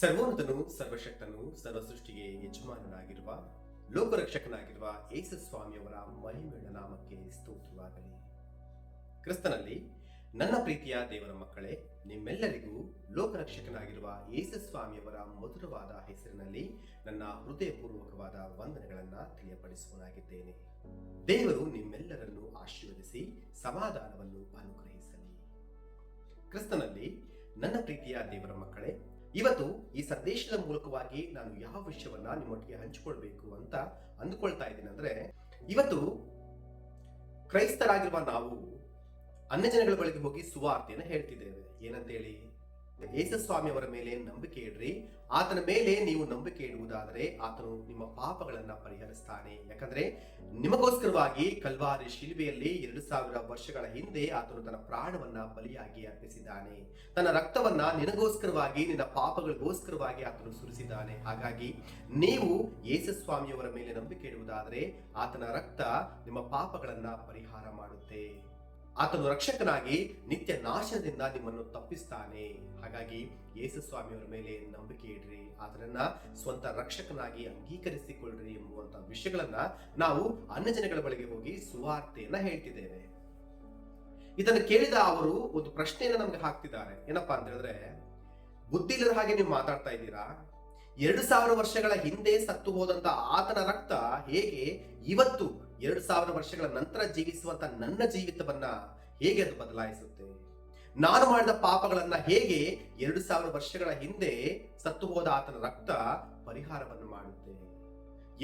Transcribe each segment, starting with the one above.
ಸರ್ವೋನ್ನತನು ಸರ್ವಶಕ್ತನು ಸರ್ವ ಸೃಷ್ಟಿಗೆ ಯಜಮಾನನಾಗಿರುವ ಲೋಕರಕ್ಷಕನಾಗಿರುವ ಏಸು ಸ್ವಾಮಿಯವರ ಮಹಿಮೆಯ ನಾಮಕ್ಕೆ ಸ್ತೋತ್ರವಾಗಲಿ. ಕ್ರಿಸ್ತನಲ್ಲಿ ನನ್ನ ಪ್ರೀತಿಯ ದೇವರ ಮಕ್ಕಳೇ, ನಿಮ್ಮೆಲ್ಲರಿಗೂ ಲೋಕರಕ್ಷಕನಾಗಿರುವ ಸ್ವಾಮಿಯವರ ಮಧುರವಾದ ಹೆಸರಿನಲ್ಲಿ ನನ್ನ ಹೃದಯಪೂರ್ವಕವಾದ ವಂದನೆಗಳನ್ನು ತಿಳಿಯಪಡಿಸುವನಾಗಿದ್ದೇನೆ. ದೇವರು ನಿಮ್ಮೆಲ್ಲರನ್ನು ಆಶೀರ್ವದಿಸಿ ಸಮಾಧಾನವನ್ನು ಅನುಗ್ರಹಿಸಲಿ. ಕ್ರಿಸ್ತನಲ್ಲಿ ನನ್ನ ಪ್ರೀತಿಯ ದೇವರ ಮಕ್ಕಳೇ ಇವತ್ತು ಈ ಸಂದೇಶದ ಮೂಲಕವಾಗಿ ನಾನು ಯಾವ ವಿಷಯವನ್ನ ನಿಮ್ಮೊಟ್ಟಿಗೆ ಹಂಚಿಕೊಳ್ಬೇಕು ಅಂತ ಅಂದುಕೊಳ್ತಾ ಇದ್ದೀನಿ ಅಂದ್ರೆ, ಇವತ್ತು ಕ್ರೈಸ್ತರಾಗಿರುವ ನಾವು ಅನ್ಯ ಜನಗಳ ಬಳಿಗೆ ಹೋಗಿ ಸುವಾರ್ತೆಯನ್ನು ಹೇಳ್ತಿದ್ದೇವೆ. ಏನಂತೇಳಿ? ಯೇಸು ಸ್ವಾಮಿ ಅವರ ಮೇಲೆ ನಂಬಿಕೆ ಇಡ್ರಿ. ಆತನ ಮೇಲೆ ನೀವು ನಂಬಿಕೆ ಇಡುವುದಾದರೆ ಆತನು ನಿಮ್ಮ ಪಾಪಗಳನ್ನ ಪರಿಹರಿಸ್ತಾನೆ. ಯಾಕಂದ್ರೆ ನಿಮಗೋಸ್ಕರವಾಗಿ ಕಲ್ವಾರಿ ಶಿಲ್ಬೆಯಲ್ಲಿ ಎರಡು ಸಾವಿರ ವರ್ಷಗಳ ಹಿಂದೆ ಆತನು ತನ್ನ ಪ್ರಾಣವನ್ನ ಬಲಿಯಾಗಿ ಅರ್ಪಿಸಿದ್ದಾನೆ. ತನ್ನ ರಕ್ತವನ್ನ ನಿನಗೋಸ್ಕರವಾಗಿ, ನಿನ್ನ ಪಾಪಗಳಿಗೋಸ್ಕರವಾಗಿ ಆತನು ಸುರಿಸಿದ್ದಾನೆ. ಹಾಗಾಗಿ ನೀವು ಯೇಸು ಸ್ವಾಮಿಯವರ ಮೇಲೆ ನಂಬಿಕೆ ಇಡುವುದಾದರೆ ಆತನ ರಕ್ತ ನಿಮ್ಮ ಪಾಪಗಳನ್ನ ಪರಿಹಾರ ಮಾಡುತ್ತೆ. ಆತನು ರಕ್ಷಕನಾಗಿ ನಿತ್ಯ ನಾಶದಿಂದ ನಿಮ್ಮನ್ನು ತಪ್ಪಿಸ್ತಾನೆ. ಹಾಗಾಗಿ ಯೇಸು ಸ್ವಾಮಿಯವರ ಮೇಲೆ ನಂಬಿಕೆ ಇಡ್ರಿ, ಆತನನ್ನ ಸ್ವಂತ ರಕ್ಷಕನಾಗಿ ಅಂಗೀಕರಿಸಿಕೊಳ್ಳ್ರಿ ಎಂಬುವಂತಹ ವಿಷಯಗಳನ್ನ ನಾವು ಅನ್ಯ ಜನಗಳ ಬಳಿಗೆ ಹೋಗಿ ಸುವಾರ್ತೆಯನ್ನ ಹೇಳ್ತಿದ್ದೇವೆ. ಇದನ್ನು ಕೇಳಿದ ಅವರು ಒಂದು ಪ್ರಶ್ನೆಯನ್ನ ನಮ್ಗೆ ಹಾಕ್ತಿದ್ದಾರೆ. ಏನಪ್ಪಾ ಅಂತ ಹೇಳಿದ್ರೆ ಬುದ್ಧಿ ಇಲ್ಲದ ಹಾಗೆ ನೀವು ಮಾತಾಡ್ತಾ ಇದ್ದೀರಾ? ಎರಡು ಸಾವಿರ ವರ್ಷಗಳ ಹಿಂದೆ ಸತ್ತು ಹೋದಂತ ಆತನ ರಕ್ತ ಹೇಗೆ ಇವತ್ತು ಎರಡು ಸಾವಿರ ವರ್ಷಗಳ ನಂತರ ಜೀವಿಸುವಂತ ನನ್ನ ಜೀವಿತವನ್ನ ಹೇಗೆ ಅದು ಬದಲಾಯಿಸುತ್ತೆ? ನಾನು ಮಾಡಿದ ಪಾಪಗಳನ್ನ ಹೇಗೆ ಎರಡು ಸಾವಿರ ವರ್ಷಗಳ ಹಿಂದೆ ಸತ್ತು ಹೋದ ಆತನ ರಕ್ತ ಪರಿಹಾರವನ್ನು ಮಾಡುತ್ತೆ?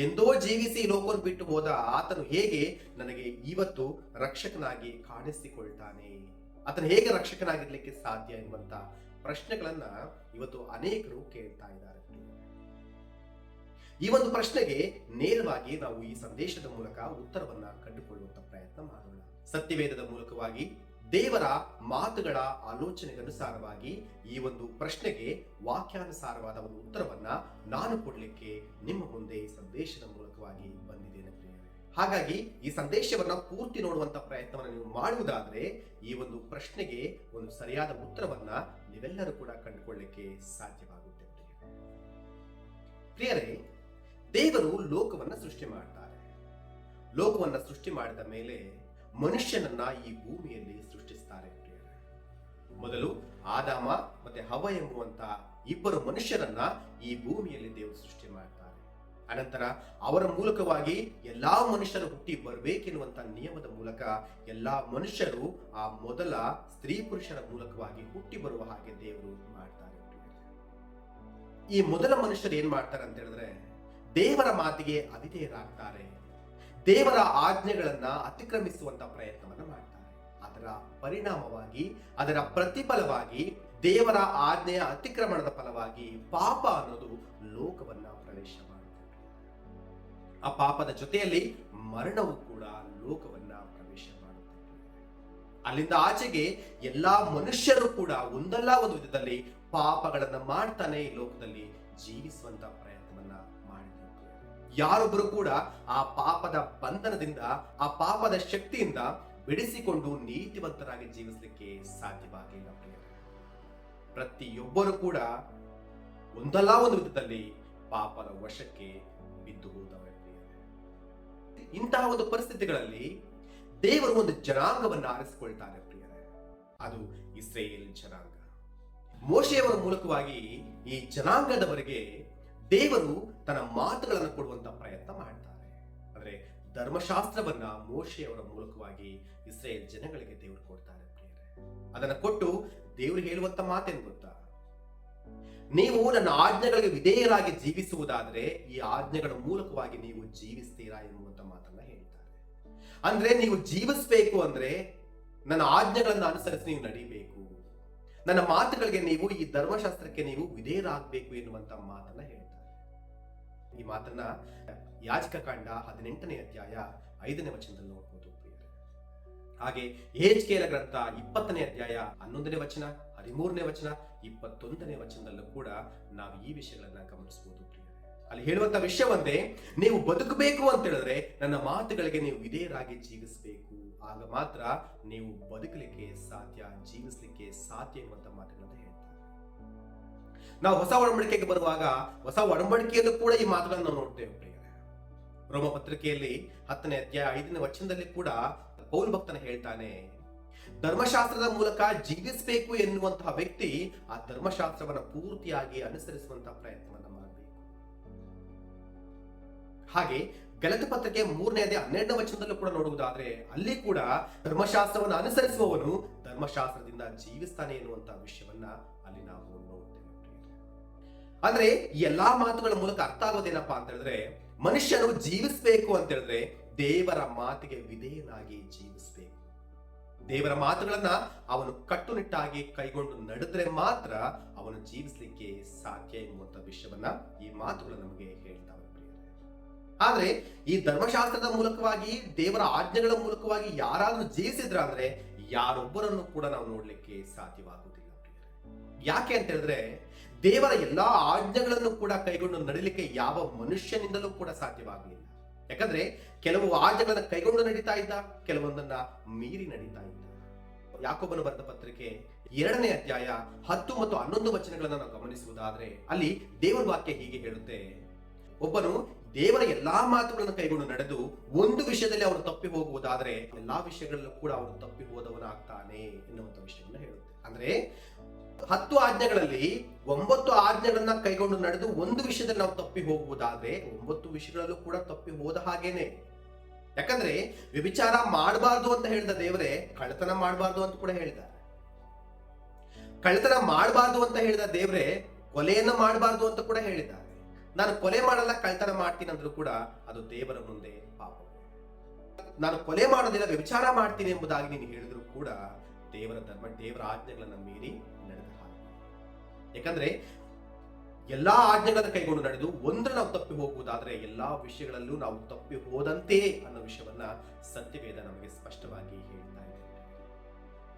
ಎಂದೋ ಜೀವಿಸಿ ಲೋಕವನ್ನು ಬಿಟ್ಟು ಹೋದ ಆತನು ಹೇಗೆ ನನಗೆ ಇವತ್ತು ರಕ್ಷಕನಾಗಿ ಕಾಣಿಸಿಕೊಳ್ತಾನೆ? ಆತನು ಹೇಗೆ ರಕ್ಷಕನಾಗಿರ್ಲಿಕ್ಕೆ ಸಾಧ್ಯ ಎನ್ನುವಂತ ಪ್ರಶ್ನೆಗಳನ್ನ ಇವತ್ತು ಅನೇಕರು ಕೇಳ್ತಾ ಇದ್ದಾರೆ. ಈ ಒಂದು ಪ್ರಶ್ನೆಗೆ ನೇರವಾಗಿ ನಾವು ಈ ಸಂದೇಶದ ಮೂಲಕ ಉತ್ತರವನ್ನ ಕಂಡುಕೊಳ್ಳುವಂತ ಪ್ರಯತ್ನ ಮಾಡೋಣ. ಸತ್ಯವೇದದ ಮೂಲಕವಾಗಿ ದೇವರ ಮಾತುಗಳ ಆಲೋಚನೆಗನುಸಾರವಾಗಿ ಈ ಒಂದು ಪ್ರಶ್ನೆಗೆ ವಾಕ್ಯಾನುಸಾರವಾದ ಒಂದು ಉತ್ತರವನ್ನ ನಾನು ಕೊಡಲಿಕ್ಕೆ ನಿಮ್ಮ ಮುಂದೆ ಈ ಸಂದೇಶದ ಮೂಲಕವಾಗಿ ಬಂದಿದ್ದೇನೆ ಪ್ರಿಯರೇ ಹಾಗಾಗಿ ಈ ಸಂದೇಶವನ್ನ ಪೂರ್ತಿ ನೋಡುವಂತ ಪ್ರಯತ್ನವನ್ನು ನೀವು ಮಾಡುವುದಾದ್ರೆ ಈ ಒಂದು ಪ್ರಶ್ನೆಗೆ ಒಂದು ಸರಿಯಾದ ಉತ್ತರವನ್ನ ನೀವೆಲ್ಲರೂ ಕೂಡ ಕಂಡುಕೊಳ್ಳಿಕ್ಕೆ ಸಾಧ್ಯವಾಗುತ್ತೆ ಪ್ರಿಯರೇ ಪ್ರಿಯರೇ ದೇವರು ಲೋಕವನ್ನ ಸೃಷ್ಟಿ ಮಾಡ್ತಾರೆ. ಲೋಕವನ್ನ ಸೃಷ್ಟಿ ಮಾಡಿದ ಮೇಲೆ ಮನುಷ್ಯನನ್ನ ಈ ಭೂಮಿಯಲ್ಲಿ ಸೃಷ್ಟಿಸ್ತಾರೆ. ಮೊದಲು ಆದಾಮ ಮತ್ತೆ ಹವ ಎಂಬುವಂತ ಇಬ್ಬರು ಮನುಷ್ಯರನ್ನ ಈ ಭೂಮಿಯಲ್ಲಿ ದೇವರು ಸೃಷ್ಟಿ ಮಾಡ್ತಾರೆ. ಅನಂತರ ಅವರ ಮೂಲಕವಾಗಿ ಎಲ್ಲಾ ಮನುಷ್ಯರು ಹುಟ್ಟಿ ಬರಬೇಕೆನ್ನುವಂತ ನಿಯಮದ ಮೂಲಕ ಎಲ್ಲಾ ಮನುಷ್ಯರು ಆ ಮೊದಲ ಸ್ತ್ರೀ ಪುರುಷರ ಮೂಲಕವಾಗಿ ಹುಟ್ಟಿ ಬರುವ ಹಾಗೆ ದೇವರು ಮಾಡ್ತಾರೆ ಈ ಮೊದಲ ಮನುಷ್ಯರು ಏನ್ ಮಾಡ್ತಾರೆ ಅಂತ ಹೇಳಿದ್ರೆ ದೇವರ ಮಾತಿಗೆ ಅವಿಧೇಯರಾಗ್ತಾರೆ ದೇವರ ಆಜ್ಞೆಗಳನ್ನ ಅತಿಕ್ರಮಿಸುವಂತ ಪ್ರಯತ್ನವನ್ನ ಮಾಡ್ತಾರೆ. ಅದರ ಪರಿಣಾಮವಾಗಿ, ಅದರ ಪ್ರತಿಫಲವಾಗಿ, ದೇವರ ಆಜ್ಞೆಯ ಅತಿಕ್ರಮಣದ ಫಲವಾಗಿ ಪಾಪ ಅನ್ನೋದು ಲೋಕವನ್ನ ಪ್ರವೇಶ ಮಾಡುತ್ತೆ ಆ ಪಾಪದ ಜೊತೆಯಲ್ಲಿ ಮರಣವು ಕೂಡ ಲೋಕವನ್ನ ಪ್ರವೇಶ ಮಾಡುತ್ತೆ. ಅಲ್ಲಿಂದ ಆಚೆಗೆ ಎಲ್ಲಾ ಮನುಷ್ಯರು ಕೂಡ ಒಂದಲ್ಲ ಒಂದು ವಿಧದಲ್ಲಿ ಪಾಪಗಳನ್ನ ಮಾಡ್ತಾನೆ ಈ ಲೋಕದಲ್ಲಿ ಜೀವಿಸುವಂತ ಪ್ರಯತ್ನವನ್ನ ಯಾರೊಬ್ಬರು ಕೂಡ ಆ ಪಾಪದ ಬಂಧನದಿಂದ, ಆ ಪಾಪದ ಶಕ್ತಿಯಿಂದ ಬಿಡಿಸಿಕೊಂಡು ನೀತಿವಂತರಾಗಿ ಜೀವಿಸಲಿಕ್ಕೆ ಸಾಧ್ಯವಾಗಲಿಲ್ಲ. ಪ್ರತಿಯೊಬ್ಬರು ಕೂಡ ಒಂದಲ್ಲ ಒಂದು ವಿಧದಲ್ಲಿ ಪಾಪದ ವಶಕ್ಕೆ ಬಿದ್ದು ಹೋದವರೇ. ಇಂತಹ ಒಂದು ಪರಿಸ್ಥಿತಿಗಳಲ್ಲಿ ದೇವರು ಒಂದು ಜನಾಂಗವನ್ನು ಆರಿಸಿಕೊಳ್ತಾರೆ ಪ್ರಿಯರೇ ಅದು ಇಸ್ರೇಲ್ ಜನಾಂಗ ಮೋಶೆಯವರ ಮೂಲಕವಾಗಿ ಈ ಜನಾಂಗದವರಿಗೆ ದೇವರು ತನ್ನ ಮಾತುಗಳನ್ನು ಕೊಡುವಂತ ಪ್ರಯತ್ನ ಮಾಡ್ತಾರೆ. ಅಂದ್ರೆ ಧರ್ಮಶಾಸ್ತ್ರವನ್ನ ಮೋಶೆಯವರ ಮೂಲಕವಾಗಿ ಇಸ್ರೇಲ್ ಜನಗಳಿಗೆ ದೇವರು ಕೊಡ್ತಾರೆ ಅದನ್ನು ಕೊಟ್ಟು ದೇವರು ಹೇಳುವಂತ ಮಾತೇನು ಗೊತ್ತಾ? ನೀವು ನನ್ನ ಆಜ್ಞೆಗಳಿಗೆ ವಿಧೇಯರಾಗಿ ಜೀವಿಸುವುದಾದ್ರೆ ಈ ಆಜ್ಞೆಗಳ ಮೂಲಕವಾಗಿ ನೀವು ಜೀವಿಸ್ತೀರಾ ಎನ್ನುವಂತ ಮಾತನ್ನ ಹೇಳ್ತಾರೆ. ಅಂದ್ರೆ ನೀವು ಜೀವಿಸಬೇಕು ಅಂದ್ರೆ ನನ್ನ ಆಜ್ಞೆಗಳನ್ನು ಅನುಸರಿಸಿ ನೀವು ನಡಿಬೇಕು. ನನ್ನ ಮಾತುಗಳಿಗೆ ನೀವು ಈ ಧರ್ಮಶಾಸ್ತ್ರಕ್ಕೆ ನೀವು ವಿಧೇಯರಾಗಬೇಕು ಎನ್ನುವಂತ ಮಾತನ್ನ ಹೇಳ್ತಾರೆ. ಈ ಮಾತನ್ನ ಯಾಜಕ ಕಾಂಡ ಹದಿನೆಂಟನೇ ಅಧ್ಯಾಯ ಐದನೇ ವಚನದಲ್ಲಿ ನೋಡ್ಬೋದು ಪ್ರಿಯರೇ. ಹಾಗೆ ಏಜ್ಕೇಲ ಗ್ರಂಥ ಇಪ್ಪತ್ತನೇ ಅಧ್ಯಾಯ ಹನ್ನೊಂದನೇ ವಚನ, ಹದಿಮೂರನೇ ವಚನ, ಇಪ್ಪತ್ತೊಂದನೇ ವಚನದಲ್ಲೂ ಕೂಡ ನಾವು ಈ ವಿಷಯಗಳನ್ನ ಗಮನಿಸಬಹುದು ಅಲ್ಲಿ ಹೇಳುವಂತ ವಿಷಯವೊಂದೇ, ನೀವು ಬದುಕಬೇಕು ಅಂತ ಹೇಳಿದ್ರೆ ನನ್ನ ಮಾತುಗಳಿಗೆ ನೀವು ವಿಧೇಯರಾಗಿ ಜೀವಿಸಬೇಕು. ಆಗ ಮಾತ್ರ ನೀವು ಬದುಕಲಿಕ್ಕೆ ಸಾಧ್ಯ, ಜೀವಿಸಲಿಕ್ಕೆ ಸಾಧ್ಯ ಎನ್ನುವಂತ ಮಾತುಗಳನ್ನ ನಾವು ಹೊಸ ಒಡಂಬಡಿಕೆಗೆ ಬರುವಾಗ ಹೊಸ ಒಡಂಬಡಿಕೆಯಲ್ಲೂ ಕೂಡ ಈ ಮಾತುಗಳನ್ನು ನಾವು ನೋಡ್ತೇವೆ. ರೋಮ ಪತ್ರಿಕೆಯಲ್ಲಿ ಹತ್ತನೇ ಅಧ್ಯಾಯ ಐದನೇ ವಚನದಲ್ಲಿ ಕೂಡ ಪೌಲ್ ಭಕ್ತನ ಹೇಳ್ತಾನೆ, ಧರ್ಮಶಾಸ್ತ್ರದ ಮೂಲಕ ಜೀವಿಸಬೇಕು ಎನ್ನುವಂತಹ ವ್ಯಕ್ತಿ ಆ ಧರ್ಮಶಾಸ್ತ್ರವನ್ನು ಪೂರ್ತಿಯಾಗಿ ಅನುಸರಿಸುವಂತಹ ಪ್ರಯತ್ನವನ್ನು ಮಾಡಬೇಕು ಹಾಗೆ ಗಲತ ಪತ್ರಿಕೆ ಮೂರನೇ ಅದೇ ಹನ್ನೆರಡನೇ ವಚನದಲ್ಲೂ ಕೂಡ ನೋಡುವುದಾದ್ರೆ, ಅಲ್ಲಿ ಕೂಡ ಧರ್ಮಶಾಸ್ತ್ರವನ್ನು ಅನುಸರಿಸುವವನು ಧರ್ಮಶಾಸ್ತ್ರದಿಂದ ಜೀವಿಸ್ತಾನೆ ಎನ್ನುವಂತಹ ವಿಷಯವನ್ನ ಅಲ್ಲಿ ನಾವು ಅಂದ್ರೆ ಎಲ್ಲಾ ಮಾತುಗಳ ಮೂಲಕ ಅರ್ಥ ಆಗೋದೇನಪ್ಪಾ ಅಂತ ಹೇಳಿದ್ರೆ, ಮನುಷ್ಯನು ಜೀವಿಸ್ಬೇಕು ಅಂತ ಹೇಳಿದ್ರೆ ದೇವರ ಮಾತಿಗೆ ವಿಧೇಯನಾಗಿ ಜೀವಿಸ್ಬೇಕು ದೇವರ ಮಾತುಗಳನ್ನ ಅವನು ಕಟ್ಟುನಿಟ್ಟಾಗಿ ಕೈಗೊಂಡು ನಡೆದ್ರೆ ಮಾತ್ರ ಅವನು ಜೀವಿಸಲಿಕ್ಕೆ ಸಾಧ್ಯ ಎನ್ನುವಂತ ವಿಷಯವನ್ನ ಈ ಮಾತುಗಳು ನಮಗೆ ಹೇಳ್ತಾವೆ. ಆದ್ರೆ ಈ ಧರ್ಮಶಾಸ್ತ್ರದ ಮೂಲಕವಾಗಿ, ದೇವರ ಆಜ್ಞೆಗಳ ಮೂಲಕವಾಗಿ ಯಾರಾದ್ರೂ ಜೀವಿಸಿದ್ರ ಅಂದ್ರೆ ಯಾರೊಬ್ಬರನ್ನು ಕೂಡ ನಾವು ನೋಡ್ಲಿಕ್ಕೆ ಸಾಧ್ಯವಾಗುವುದಿಲ್ಲ. ಯಾಕೆ ಅಂತ ಹೇಳಿದ್ರೆ, ದೇವರ ಎಲ್ಲಾ ಆಜ್ಞೆಗಳನ್ನು ಕೂಡ ಕೈಗೊಂಡು ನಡೀಲಿಕ್ಕೆ ಯಾವ ಮನುಷ್ಯನಿಂದಲೂ ಕೂಡ ಸಾಧ್ಯವಾಗಲಿಲ್ಲ. ಯಾಕಂದ್ರೆ, ಕೆಲವು ಆಜ್ಞೆಗಳನ್ನು ಕೈಗೊಂಡು ನಡೀತಾ ಇದ್ದ, ಕೆಲವೊಂದನ್ನ ಮೀರಿ ನಡೀತಾ ಇದ್ದ. ಯಾಕೊಬ್ಬನು ಬರೆದ ಪತ್ರಿಕೆ ಎರಡನೇ ಅಧ್ಯಾಯ ಹತ್ತು ಮತ್ತು ಹನ್ನೊಂದು ವಚನಗಳನ್ನು ನಾವು ಗಮನಿಸುವುದಾದ್ರೆ, ಅಲ್ಲಿ ದೇವರ ವಾಕ್ಯ ಹೀಗೆ ಹೇಳುತ್ತೆ. ಒಬ್ಬನು ದೇವರ ಎಲ್ಲಾ ಮಾತುಗಳನ್ನು ಕೈಗೊಂಡು ನಡೆದು ಒಂದು ವಿಷಯದಲ್ಲಿ ಅವನು ತಪ್ಪಿ ಹೋಗುವುದಾದ್ರೆ, ಎಲ್ಲಾ ವಿಷಯಗಳಲ್ಲೂ ಕೂಡ ಅವನು ತಪ್ಪಿ ಹೋದವನಾಗ್ತಾನೆ ಎನ್ನುವಂತ ವಿಷಯವನ್ನು ಹೇಳುತ್ತೆ. ಅಂದ್ರೆ ಹತ್ತು ಆಜ್ಞೆಗಳಲ್ಲಿ ಒಂಬತ್ತು ಆಜ್ಞೆಗಳನ್ನ ಕೈಗೊಂಡು ನಡೆದು ಒಂದು ವಿಷಯದಲ್ಲಿ ನಾವು ತಪ್ಪಿ ಹೋಗುವುದಾದ್ರೆ ಒಂಬತ್ತು ವಿಷಯಗಳಲ್ಲೂ ಕೂಡ ತಪ್ಪಿ ಹೋದ ಹಾಗೇನೆ. ಯಾಕಂದ್ರೆ ವ್ಯಭಿಚಾರ ಮಾಡಬಾರ್ದು ಅಂತ ಹೇಳಿದ ದೇವರೇ ಕಳ್ಳತನ ಮಾಡಬಾರ್ದು ಅಂತ ಕೂಡ ಹೇಳಿದ ಕಳ್ಳತನ ಮಾಡಬಾರ್ದು ಅಂತ ಹೇಳಿದ ದೇವರೇ ಕೊಲೆಯನ್ನ ಮಾಡಬಾರ್ದು ಅಂತ ಕೂಡ ಹೇಳಿದ ನಾನು ಕೊಲೆ ಮಾಡಲ್ಲ, ಕಳ್ಳತನ ಮಾಡ್ತೀನಿ ಅಂದ್ರೂ ಕೂಡ ಅದು ದೇವರ ಮುಂದೆ ಪಾಪ. ನಾನು ಕೊಲೆ ಮಾಡೋದಿಲ್ಲ, ವ್ಯಭಿಚಾರ ಮಾಡ್ತೀನಿ ಎಂಬುದಾಗಿ ನೀನು ಹೇಳಿದ್ರು ಕೂಡ ದೇವರ ಧರ್ಮ, ದೇವರ ಆಜ್ಞೆಗಳನ್ನ ಮೀರಿ ನಡೆದ ಯಾಕಂದ್ರೆ ಎಲ್ಲಾ ಆಜ್ಞೆಗಳನ್ನು ಕೈಗೊಂಡು ನಡೆದು ಒಂದ್ರ ನಾವು ತಪ್ಪಿ ಹೋಗುವುದಾದ್ರೆ ಎಲ್ಲಾ ವಿಷಯಗಳಲ್ಲೂ ನಾವು ತಪ್ಪಿ ಹೋದಂತೆ ಅನ್ನೋ ವಿಷಯವನ್ನ ಸತ್ಯವೇದ ನಮಗೆ ಸ್ಪಷ್ಟವಾಗಿ ಹೇಳ್ತಾ ಇದೆ.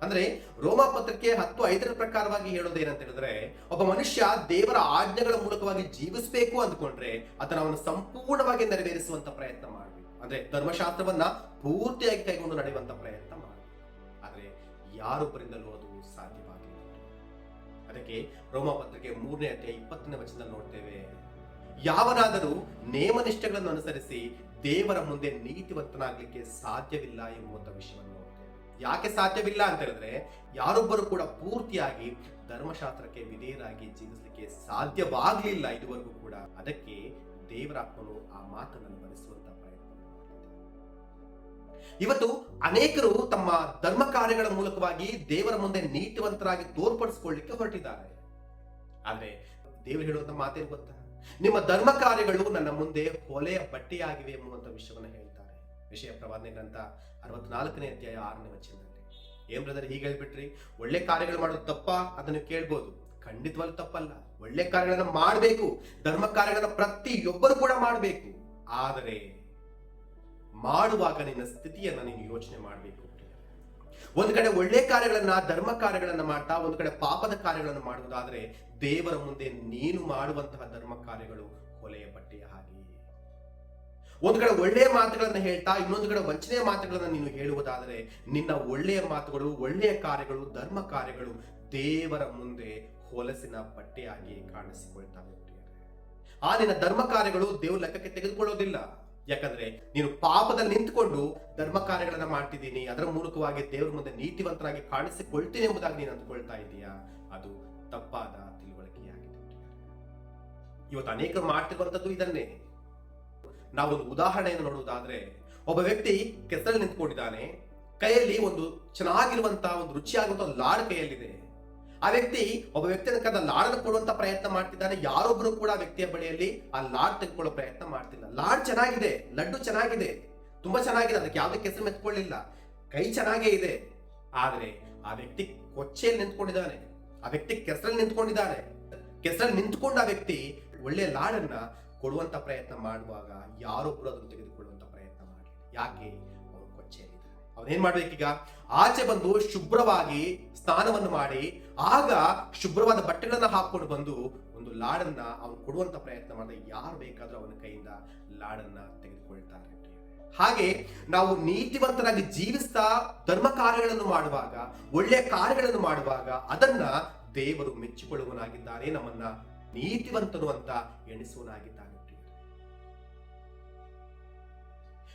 ಅಂದ್ರೆ ರೋಮ ಪತ್ರಕ್ಕೆ ಹತ್ತು ಐದರ ಪ್ರಕಾರವಾಗಿ ಹೇಳೋದೇನಂತ ಹೇಳಿದ್ರೆ, ಒಬ್ಬ ಮನುಷ್ಯ ದೇವರ ಆಜ್ಞೆಗಳ ಮೂಲಕವಾಗಿ ಜೀವಿಸಬೇಕು ಅಂದ್ಕೊಂಡ್ರೆ ಅದನ್ನ ಅವನು ಸಂಪೂರ್ಣವಾಗಿ ನೆರವೇರಿಸುವಂತ ಪ್ರಯತ್ನ ಮಾಡಬೇಕು. ಅಂದ್ರೆ ಧರ್ಮಶಾಸ್ತ್ರವನ್ನ ಪೂರ್ತಿಯಾಗಿ ಕೈಗೊಂಡು ನಡೆಯುವಂತ ಪ್ರಯತ್ನ ಮಾಡಬೇಕು. ಆದ್ರೆ ಯಾರೊಬ್ಬರಿಂದಲೂ ಅದು ಸಾಧ್ಯವಾಗಿಲ್ಲ ಅದಕ್ಕೆ ರೋಮ ಪತ್ರಿಕೆ ಮೂರನೇ ಅಧ್ಯಾಯ ಇಪ್ಪತ್ತನೇ ವಚನದಲ್ಲಿ ನೋಡ್ತೇವೆ. ಯಾವನಾದರೂ ನೇಮನಿಷ್ಠೆಗಳನ್ನು ಅನುಸರಿಸಿ ದೇವರ ಮುಂದೆ ನೀತಿವಂತನಾಗಲಿಕ್ಕೆ ಸಾಧ್ಯವಿಲ್ಲ ಎಂಬುವಂತ ವಿಷಯವನ್ನು ನೋಡ್ತೇವೆ. ಯಾಕೆ ಸಾಧ್ಯವಿಲ್ಲ ಅಂತ ಹೇಳಿದ್ರೆ, ಯಾರೊಬ್ಬರು ಕೂಡ ಪೂರ್ತಿಯಾಗಿ ಧರ್ಮಶಾಸ್ತ್ರಕ್ಕೆ ವಿಧೇಯರಾಗಿ ಜೀವಿಸಲಿಕ್ಕೆ ಸಾಧ್ಯವಾಗಲಿಲ್ಲ ಇದುವರೆಗೂ ಕೂಡ. ಅದಕ್ಕೆ ದೇವರಾತ್ಮನು ಆ ಮಾತನ್ನು ಮಾಡ್ತಿದ್ದಾನೆ. ಇವತ್ತು ಅನೇಕರು ತಮ್ಮ ಧರ್ಮ ಕಾರ್ಯಗಳ ಮೂಲಕವಾಗಿ ದೇವರ ಮುಂದೆ ನೀತಿವಂತರಾಗಿ ತೋರ್ಪಡಿಸಿಕೊಳ್ಳಿಕ್ಕೆ ಹೊರಟಿದ್ದಾರೆ. ಆದ್ರೆ ದೇವರು ಹೇಳುವಂತ ಮಾತೇನು ಗೊತ್ತಾ? ನಿಮ್ಮ ಧರ್ಮ ಕಾರ್ಯಗಳು ನನ್ನ ಮುಂದೆ ಹೊಲೆಯ ಬಟ್ಟೆಯಾಗಿವೆ ಎಂಬುವಂತ ವಿಷಯವನ್ನು ಹೇಳ್ತಾರೆ. ವಿಷಯ ಪ್ರವಾದನೆ ಗ್ರಂಥ ಅರವತ್ನಾಲ್ಕನೇ ಅಧ್ಯಾಯ ಆರನೇ ವಚನದಲ್ಲಿ. ಏನ್ ಬ್ರದರ್ ಹೀಗೆ ಹೇಳ್ಬಿಟ್ರಿ? ಒಳ್ಳೆ ಕಾರ್ಯಗಳು ಮಾಡೋದು ತಪ್ಪ, ಅದನ್ನು ಕೇಳ್ಬೋದು. ಖಂಡಿತವಾಗ್ಲೂ ತಪ್ಪಲ್ಲ. ಒಳ್ಳೆ ಕಾರ್ಯಗಳನ್ನ ಮಾಡಬೇಕು. ಧರ್ಮ ಕಾರ್ಯಗಳನ್ನ ಪ್ರತಿಯೊಬ್ಬರು ಕೂಡ ಮಾಡಬೇಕು. ಆದರೆ ಮಾಡುವಾಗ ನಿನ್ನ ಸ್ಥಿತಿಯನ್ನ ನೀನು ಯೋಚನೆ ಮಾಡಬೇಕು. ಒಂದು ಕಡೆ ಒಳ್ಳೆ ಕಾರ್ಯಗಳನ್ನ, ಧರ್ಮ ಕಾರ್ಯಗಳನ್ನ ಮಾಡ್ತಾ, ಒಂದು ಕಡೆ ಪಾಪದ ಕಾರ್ಯಗಳನ್ನು ಮಾಡುವುದಾದ್ರೆ ದೇವರ ಮುಂದೆ ನೀನು ಮಾಡುವಂತಹ ಧರ್ಮ ಕಾರ್ಯಗಳು ಕೊಲೆಯ ಬಟ್ಟೆಯ ಹಾಗೆ. ಒಂದು ಕಡೆ ಒಳ್ಳೆಯ ಮಾತುಗಳನ್ನು ಹೇಳ್ತಾ, ಇನ್ನೊಂದು ಕಡೆ ವಂಚನೆಯ ಮಾತುಗಳನ್ನು ನೀನು ಹೇಳುವುದಾದರೆ ನಿನ್ನ ಒಳ್ಳೆಯ ಮಾತುಗಳು, ಒಳ್ಳೆಯ ಕಾರ್ಯಗಳು, ಧರ್ಮ ಕಾರ್ಯಗಳು ದೇವರ ಮುಂದೆ ಹೊಲಸಿನ ಬಟ್ಟೆಯಾಗಿ ಕಾಣಿಸಿಕೊಳ್ತಾವೆ. ಆ ನಿನ್ನ ಧರ್ಮ ಕಾರ್ಯಗಳು ದೇವ್ರ ಲೆಕ್ಕಕ್ಕೆ ತೆಗೆದುಕೊಳ್ಳೋದಿಲ್ಲ. ಯಾಕಂದ್ರೆ ನೀನು ಪಾಪದಲ್ಲಿ ನಿಂತುಕೊಂಡು ಧರ್ಮ ಕಾರ್ಯಗಳನ್ನ ಮಾಡ್ತಿದ್ದೀನಿ, ಅದರ ಮೂಲಕವಾಗಿ ದೇವರ ಮುಂದೆ ನೀತಿವಂತರಾಗಿ ಕಾಣಿಸಿಕೊಳ್ತೀನಿ ಎಂಬುದಾಗಿ ನೀನು ಅಂದ್ಕೊಳ್ತಾ ಇದೀಯಾ? ಅದು ತಪ್ಪಾದ ತಿಳುವಳಿಕೆಯಾಗಿದೆ. ಇವತ್ತು ಅನೇಕರು ಮಾಡ್ತಿರುವಂತದ್ದು ಇದನ್ನೇ. ನಾವೊಂದು ಉದಾಹರಣೆಯನ್ನು ನೋಡುವುದಾದ್ರೆ, ಒಬ್ಬ ವ್ಯಕ್ತಿ ಕೆಸರಲ್ಲಿ ನಿಂತ್ಕೊಂಡಿದ್ದಾನೆ, ಕೈಯಲ್ಲಿ ಒಂದು ಚೆನ್ನಾಗಿರುವಂತಹ, ಒಂದು ರುಚಿಯಾಗುವಂತಹ ಲಾಡ್ ಕೈಯಲ್ಲಿದೆ. ಆ ವ್ಯಕ್ತಿ ಒಬ್ಬ ವ್ಯಕ್ತಿ ಕದ ಲಾಡನ್ನು ಕೊಡುವಂತ ಪ್ರಯತ್ನ ಮಾಡ್ತಿದ್ದಾನೆ. ಯಾರೊಬ್ಬರು ಕೂಡ ವ್ಯಕ್ತಿಯ ಬಳಿಯಲ್ಲಿ ಆ ಲಾಡ್ ತೆಗೆದುಕೊಳ್ಳೋ ಪ್ರಯತ್ನ ಮಾಡ್ತಿಲ್ಲ. ಲಾಡ್ ಚೆನ್ನಾಗಿದೆ, ಲಡ್ಡು ಚೆನ್ನಾಗಿದೆ, ತುಂಬಾ ಚೆನ್ನಾಗಿದೆ, ಅದಕ್ಕೆ ಯಾವುದೇ ಕೆಸರು ಮೆತ್ಕೊಳ್ಳಿಲ್ಲ. ಕೈ ಚೆನ್ನಾಗೇ ಇದೆ. ಆದ್ರೆ ಆ ವ್ಯಕ್ತಿ ಕೊಚ್ಚೆಯಲ್ಲಿ ನಿಂತ್ಕೊಂಡಿದ್ದಾನೆ. ಆ ವ್ಯಕ್ತಿ ಕೆಸರಲ್ಲಿ ನಿಂತ್ಕೊಂಡಿದ್ದಾನೆ. ಕೆಸರಲ್ಲಿ ನಿಂತ್ಕೊಂಡ ಆ ವ್ಯಕ್ತಿ ಒಳ್ಳೆ ಲಾಡನ್ನ ಕೊಡುವಂತ ಪ್ರಯತ್ನ ಮಾಡುವಾಗ ಯಾರೊಬ್ಬರು ಅದನ್ನು ತೆಗೆದುಕೊಳ್ಳುವಂತ ಪ್ರಯತ್ನ ಮಾಡಿ ಯಾಕೆ? ಅವನೇನ್ ಮಾಡ್ಬೇಕೀಗ? ಆಚೆ ಬಂದು ಶುಭ್ರವಾಗಿ ಸ್ನಾನವನ್ನು ಮಾಡಿ, ಆಗ ಶುಭ್ರವಾದ ಬಟ್ಟೆಗಳನ್ನ ಹಾಕೊಂಡು ಬಂದು ಒಂದು ಲಾಡನ್ನ ಅವನು ಕೊಡುವಂತ ಪ್ರಯತ್ನ ಮಾಡಿದ. ಯಾರು ಬೇಕಾದ್ರೂ ಅವನ ಕೈಯಿಂದ ಲಾಡನ್ನ ತೆಗೆದುಕೊಳ್ತಾರೆ. ಹಾಗೆ ನಾವು ನೀತಿವಂತರಾಗಿ ಜೀವಿಸ್ತಾ ಧರ್ಮ ಕಾರ್ಯಗಳನ್ನು ಮಾಡುವಾಗ ಒಳ್ಳೆಯ ಕಾರ್ಯಗಳನ್ನು ಮಾಡುವಾಗ ಅದನ್ನ ದೇವರು ಮೆಚ್ಚಿಕೊಳ್ಳುವನಾಗಿದ್ದಾರೆ ನಮ್ಮನ್ನ ನೀತಿವಂತನು ಅಂತ ಎಣಿಸುವನಾಗಿದ್ದಾನೆ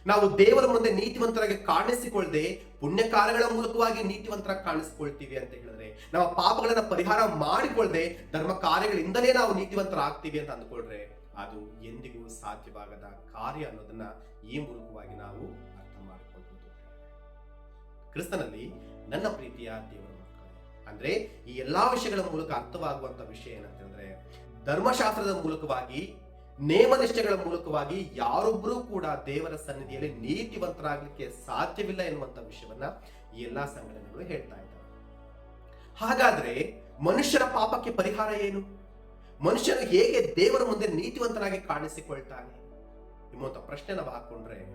ನಾವು ದೇವರ ಮುಂದೆ ನೀತಿವಂತರಾಗಿ ಕಾಣಿಸಿಕೊಳ್ಳದೆ ಪುಣ್ಯ ಕಾರ್ಯಗಳ ಮೂಲಕವಾಗಿ ನೀತಿವಂತರಾಗಿ ಕಾಣಿಸಿಕೊಳ್ತೀವಿ ಅಂತ ಹೇಳಿದ್ರೆ, ನಮ್ಮ ಪಾಪಗಳನ್ನ ಪರಿಹಾರ ಮಾಡಿಕೊಳ್ಳದೆ ಧರ್ಮ ಕಾರ್ಯಗಳಿಂದಲೇ ನಾವು ನೀತಿವಂತರಾಗ್ತೀವಿ ಅಂತ ಅಂದ್ಕೊಳ್ರೆ ಅದು ಎಂದಿಗೂ ಸಾಧ್ಯವಾಗದ ಕಾರ್ಯ ಅನ್ನೋದನ್ನ ಈ ಮೂಲಕವಾಗಿ ನಾವು ಅರ್ಥ ಮಾಡಿಕೊಳ್ಬಹುದು ಕ್ರಿಸ್ತನಲ್ಲಿ ನನ್ನ ಪ್ರೀತಿಯ ದೇವರ ಮಕ್ಕಳೇ, ಅಂದ್ರೆ ಈ ಎಲ್ಲಾ ವಿಷಯಗಳ ಮೂಲಕ ಅರ್ಥವಾಗುವಂತ ವಿಷಯ ಏನಂತಂದ್ರೆ ಧರ್ಮಶಾಸ್ತ್ರದ ಮೂಲಕವಾಗಿ ನೇಮನಿಷ್ಠೆಗಳ ಮೂಲಕವಾಗಿ ಯಾರೊಬ್ಬರೂ ಕೂಡ ದೇವರ ಸನ್ನಿಧಿಯಲ್ಲಿ ನೀತಿವಂತರಾಗಲಿಕ್ಕೆ ಸಾಧ್ಯವಿಲ್ಲ ಎನ್ನುವಂತ ವಿಷಯವನ್ನ ಎಲ್ಲಾ ಸಂಘಟನೆಗಳು ಹೇಳ್ತಾ ಇದ್ದಾರೆ ಹಾಗಾದ್ರೆ ಮನುಷ್ಯರ ಪಾಪಕ್ಕೆ ಪರಿಹಾರ ಏನು? ಮನುಷ್ಯನು ಹೇಗೆ ದೇವರ ಮುಂದೆ ನೀತಿವಂತನಾಗಿ ಕಾಣಿಸಿಕೊಳ್ತಾನೆ ಎಂಬುವಂತ ಪ್ರಶ್ನೆ ನಾವು ಹಾಕೊಂಡ್ರೆ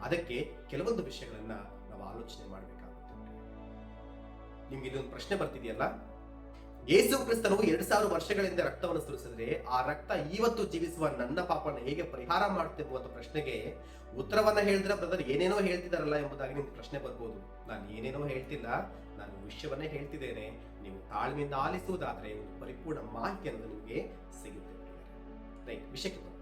ಅದಕ್ಕೆ ಕೆಲವೊಂದು ವಿಷಯಗಳನ್ನ ನಾವು ಆಲೋಚನೆ ಮಾಡಬೇಕಾಗುತ್ತೆ. ನಿಮ್ಗೆ ಇದೊಂದು ಪ್ರಶ್ನೆ ಬರ್ತಿದೆಯಲ್ಲ? ಯೇಸು ಕ್ರಿಸ್ತನು ಎರಡ್ ಸಾವಿರ ವರ್ಷಗಳಿಂದ ರಕ್ತವನ್ನು ಸುರಿಸಿದ್ರೆ ಆ ರಕ್ತ ಇವತ್ತು ಜೀವಿಸುವ ನನ್ನ ಪಾಪವನ್ನು ಹೇಗೆ ಪರಿಹಾರ ಮಾಡುತ್ತೆ ಅಂತ ಪ್ರಶ್ನೆಗೆ ಉತ್ತರವನ್ನ ಹೇಳಿದ್ರೆ ಬ್ರದರ್ ಏನೇನೋ ಹೇಳ್ತಿದಾರಲ್ಲ ಎಂಬುದಾಗಿ ನಿಮ್ಗೆ ಪ್ರಶ್ನೆ ಬರ್ಬೋದು. ನಾನು ಏನೇನೋ ಹೇಳ್ತಿಲ್ಲ, ನಾನು ವಿಷಯವನ್ನೇ ಹೇಳ್ತಿದ್ದೇನೆ. ನೀವು ತಾಳ್ಮೆಯಿಂದ ಆಲಿಸುವುದಾದ್ರೆ ಒಂದು ಪರಿಪೂರ್ಣ ಮಾಹಿತಿ ಅನ್ನೋದು ನಿಮಗೆ ಸಿಗುತ್ತೆ. ರೈಟ್, ವಿಷಯಕ್ಕೆ.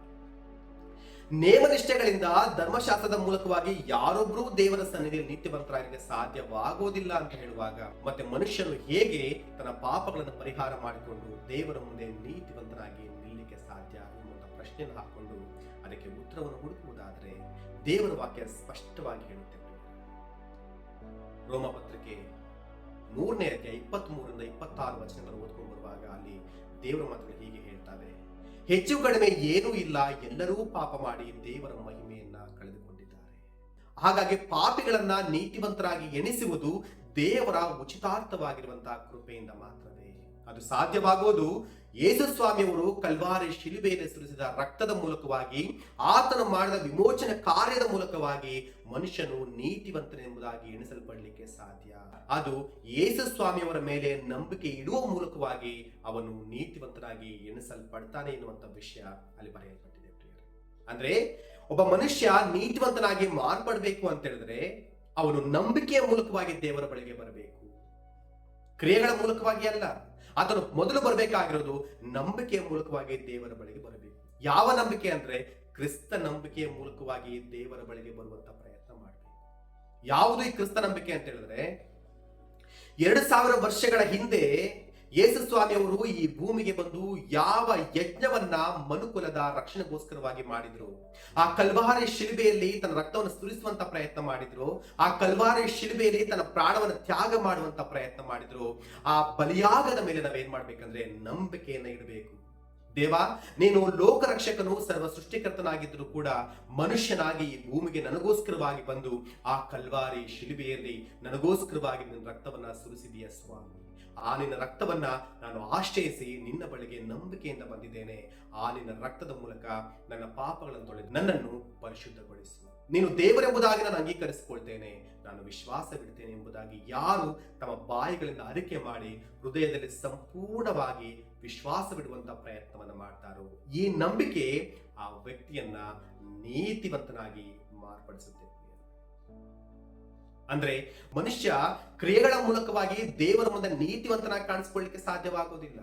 ನೇಮನಿಷ್ಠೆಗಳಿಂದ ಧರ್ಮಶಾಸ್ತ್ರದ ಮೂಲಕವಾಗಿ ಯಾರೊಬ್ಬರೂ ದೇವರ ಸನ್ನಿಧಿಯಲ್ಲಿ ನಿತ್ಯವಂತರಾಗಲಿಕ್ಕೆ ಸಾಧ್ಯವಾಗೋದಿಲ್ಲ ಅಂತ ಹೇಳುವಾಗ, ಮತ್ತೆ ಮನುಷ್ಯನು ಹೇಗೆ ತನ್ನ ಪಾಪಗಳನ್ನು ಪರಿಹಾರ ಮಾಡಿಕೊಂಡು ದೇವರ ಮುಂದೆ ನೀತಿವಂತನಾಗಿ ನಿಲ್ಲಿಕ್ಕೆ ಸಾಧ್ಯ ಅನ್ನುವಂಥ ಪ್ರಶ್ನೆಯನ್ನು ಹಾಕೊಂಡು ಅದಕ್ಕೆ ಉತ್ತರವನ್ನು ಹುಡುಕುವುದಾದ್ರೆ ದೇವರ ವಾಕ್ಯ ಸ್ಪಷ್ಟವಾಗಿ ಹೇಳುತ್ತೆ. ರೋಮ ಪತ್ರಿಕೆ ಮೂರನೇ ಅಧ್ಯಾಯ ಇಪ್ಪತ್ತ್ ಮೂರರಿಂದ ಇಪ್ಪತ್ತಾರು ವಚನಗಳು ಓದ್ಕೊಂಡು ಬರುವಾಗ ಅಲ್ಲಿ ದೇವರ ಮಾತುಗಳು ಹೀಗೆ ಹೆಚ್ಚು ಕಡಿಮೆ ಏನೂ ಇಲ್ಲ. ಎಲ್ಲರೂ ಪಾಪ ಮಾಡಿ ದೇವರ ಮಹಿಮೆಯನ್ನ ಕಳೆದುಕೊಂಡಿದ್ದಾರೆ. ಹಾಗಾಗಿ ಪಾಪಿಗಳನ್ನ ನೀತಿವಂತರಾಗಿ ಎಣಿಸುವುದು ದೇವರ ಉಚಿತಾರ್ಥವಾಗಿರುವಂತಹ ಕೃಪೆಯಿಂದ ಮಾತ್ರವೇ. ಅದು ಸಾಧ್ಯವಾಗುವುದು ಯೇಸು ಸ್ವಾಮಿಯವರು ಕಲ್ವಾರಿ ಶಿಲುಬೆಯನ್ನು ಸುರಿಸಿದ ರಕ್ತದ ಮೂಲಕವಾಗಿ, ಆತನು ಮಾಡಿದ ವಿಮೋಚನೆ ಕಾರ್ಯದ ಮೂಲಕವಾಗಿ ಮನುಷ್ಯನು ನೀತಿವಂತನೆಂಬುದಾಗಿ ಎಣಿಸಲ್ಪಡಲಿಕ್ಕೆ ಸಾಧ್ಯ. ಅದು ಯೇಸು ಸ್ವಾಮಿಯವರ ಮೇಲೆ ನಂಬಿಕೆ ಇಡುವ ಮೂಲಕವಾಗಿ ಅವನು ನೀತಿವಂತನಾಗಿ ಎಣಿಸಲ್ಪಡ್ತಾನೆ ಎನ್ನುವಂತ ವಿಷಯ ಅಲ್ಲಿ ಬರೆಯಲ್ಪಟ್ಟಿದೆ. ಅಂದ್ರೆ ಒಬ್ಬ ಮನುಷ್ಯ ನೀತಿವಂತನಾಗಿ ಮಾರ್ಪಡಬೇಕು ಅಂತ ಹೇಳಿದ್ರೆ ಅವನು ನಂಬಿಕೆಯ ಮೂಲಕವಾಗಿ ದೇವರ ಬಳಿಗೆ ಬರಬೇಕು. ಕ್ರಿಯೆಗಳ ಮೂಲಕವಾಗಿ ಅಲ್ಲ. ಆತನು ಮೊದಲು ಬರಬೇಕಾಗಿರೋದು ನಂಬಿಕೆಯ ಮೂಲಕವಾಗಿ ದೇವರ ಬಳಿಗೆ ಬರಬೇಕು. ಯಾವ ನಂಬಿಕೆ ಅಂದ್ರೆ ಕ್ರಿಸ್ತ ನಂಬಿಕೆಯ ಮೂಲಕವಾಗಿ ದೇವರ ಬಳಿಗೆ ಬರುವಂತ ಪ್ರಯತ್ನ ಮಾಡಬೇಕು. ಯಾವುದು ಈ ಕ್ರಿಸ್ತ ನಂಬಿಕೆ ಅಂತ ಹೇಳಿದ್ರೆ, ಎರಡು ಸಾವಿರ ವರ್ಷಗಳ ಹಿಂದೆ ಯೇಸು ಸ್ವಾಮಿ ಅವರು ಈ ಭೂಮಿಗೆ ಬಂದು ಯಾವ ಯಜ್ಞವನ್ನ ಮನುಕುಲದ ರಕ್ಷಣೆಗೋಸ್ಕರವಾಗಿ ಮಾಡಿದ್ರು? ಆ ಕಲ್ವಾರಿ ಶಿಲ್ಬೆಯಲ್ಲಿ ತನ್ನ ರಕ್ತವನ್ನು ಸುರಿಸುವಂತ ಪ್ರಯತ್ನ ಮಾಡಿದ್ರು. ಆ ಕಲ್ವಾರಿ ಶಿಲ್ಬೆಯಲ್ಲಿ ತನ್ನ ಪ್ರಾಣವನ್ನು ತ್ಯಾಗ ಮಾಡುವಂತ ಪ್ರಯತ್ನ ಮಾಡಿದ್ರು. ಆ ಬಲಿಯಾಗದ ಮೇಲೆ ನಾವೇನ್ ಮಾಡ್ಬೇಕಂದ್ರೆ ನಂಬಿಕೆಯನ್ನ ಇಡಬೇಕು. ದೇವ, ನೀನು ಲೋಕರಕ್ಷಕನು ಸರ್ವ ಸೃಷ್ಟಿಕರ್ತನಾಗಿದ್ದರೂ ಕೂಡ ಮನುಷ್ಯನಾಗಿ ಈ ಭೂಮಿಗೆ ನನಗೋಸ್ಕರವಾಗಿ ಬಂದು ಆ ಕಲ್ವಾರಿ ಶಿಲುಬೆಯಲ್ಲಿ ನನಗೋಸ್ಕರವಾಗಿ ನಿನ್ನ ರಕ್ತವನ್ನ ಸುರಿಸಿದೆಯ ಸ್ವಾಮಿ. ನಿನ್ನ ರಕ್ತವನ್ನ ನಾನು ಆಶ್ರಯಿಸಿ ನಿನ್ನ ಬಳಿಗೆ ನಂಬಿಕೆಯಿಂದ ಬಂದಿದ್ದೇನೆ. ನಿನ್ನ ರಕ್ತದ ಮೂಲಕ ನನ್ನ ಪಾಪಗಳನ್ನು ತೊಳೆದು ನನ್ನನ್ನು ಪರಿಶುದ್ಧಗೊಳಿಸು. ನೀನು ದೇವರೆಂಬುದಾಗಿ ನಾನು ಅಂಗೀಕರಿಸಿಕೊಳ್ತೇನೆ. ನಾನು ವಿಶ್ವಾಸ ಬಿಡ್ತೇನೆ ಎಂಬುದಾಗಿ ಯಾರು ತಮ್ಮ ಬಾಯಿಗಳಿಂದ ಅರಿಕೆ ಮಾಡಿ ಹೃದಯದಲ್ಲಿ ಸಂಪೂರ್ಣವಾಗಿ ವಿಶ್ವಾಸ ಬಿಡುವಂತ ಪ್ರಯತ್ನವನ್ನ ಮಾಡ್ತಾರೋ. ಈ ನಂಬಿಕೆ ಆ ವ್ಯಕ್ತಿಯನ್ನ ನೀತಿವಂತನಾಗಿ ಮಾರ್ಪಡಿಸುತ್ತೆ. ಅಂದ್ರೆ ಮನುಷ್ಯ ಕ್ರಿಯೆಗಳ ಮೂಲಕವಾಗಿ ದೇವರ ಮುಂದೆ ನೀತಿವಂತನಾಗಿ ಕಾಣಿಸ್ಕೊಳ್ಳಿಕ್ಕೆ ಸಾಧ್ಯವಾಗುವುದಿಲ್ಲ